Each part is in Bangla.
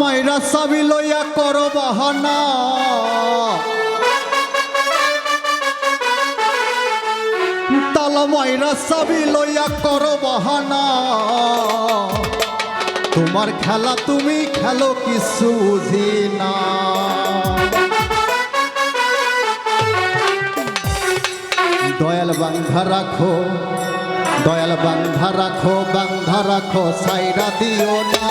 মাইরা চাবি লইয়া কর বাহানা। তালা মাইরা চাবি লইয়া কর বাহানা। তোমার খেলা তুমি খেলো কিছু বুঝি না দয়াল বান্ধা রাখো, দয়াল বান্ধা রাখো বান্ধা রাখো, সাইরা দিও না।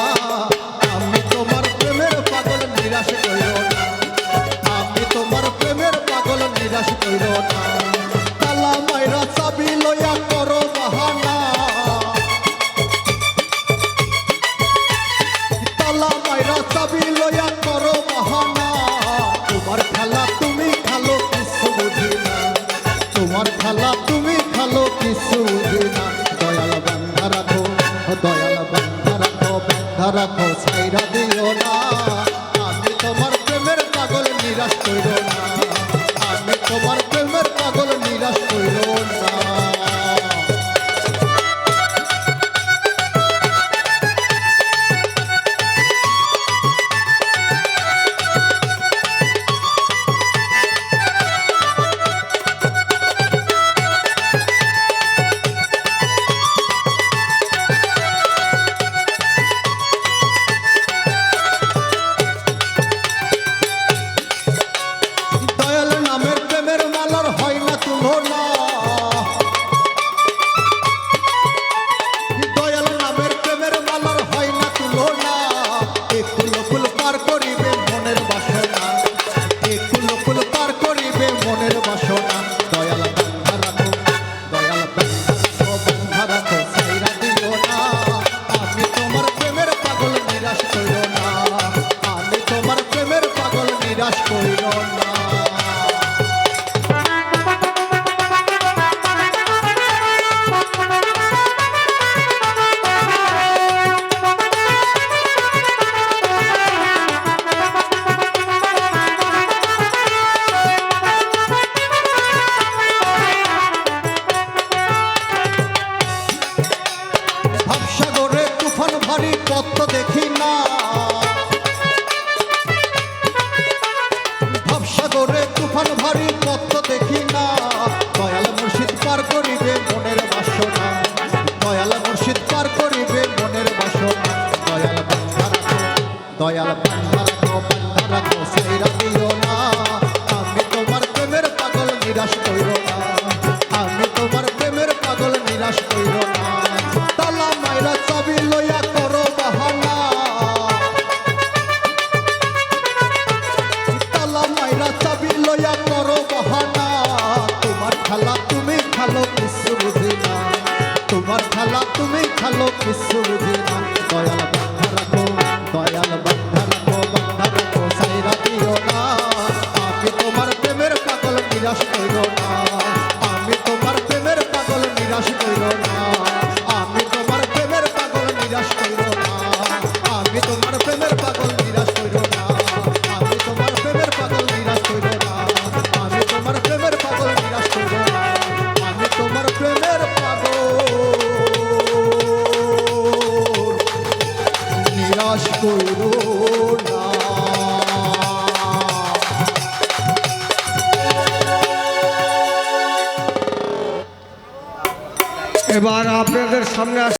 নিরাশ করিও না। আমি তোমার প্রেমের পাগল নিরাশ করিও না। তালা মাইরা চাবি লইয়া করো বাহানা। তালা মাইরা চাবি লইয়া করো বাহানা। তোমার খেলা তুমি খালো কিছু বুঝি না। তোমার খেলা তুমি খালো কিছু বুঝি না। দয়াল বান্ধা রাখো, দয়াল বান্ধা রাখো বান্ধা রাখো সাইরা করিও না। পত্র দেখি না। দয়াল মুর্শিদ পার করিবে মনের বাসনা। দয়াল মুর্শিদ পার করিবে মনের বাসনা। দয়াল দয়াল খালো কিছু বুঝি না তোমার খেলা তুমি খালো কিছু বুঝি না দয়াল বাধা রাখো দয়াল বাধা রাখো বাধা রাখো সাইরা দিও না। আমি তোমার প্রেমের পাগল নিরাশ করিল না। আমি তোমার প্রেমের পাগল নিরাশ করিল না। এবার আপনাদের সামনে আস-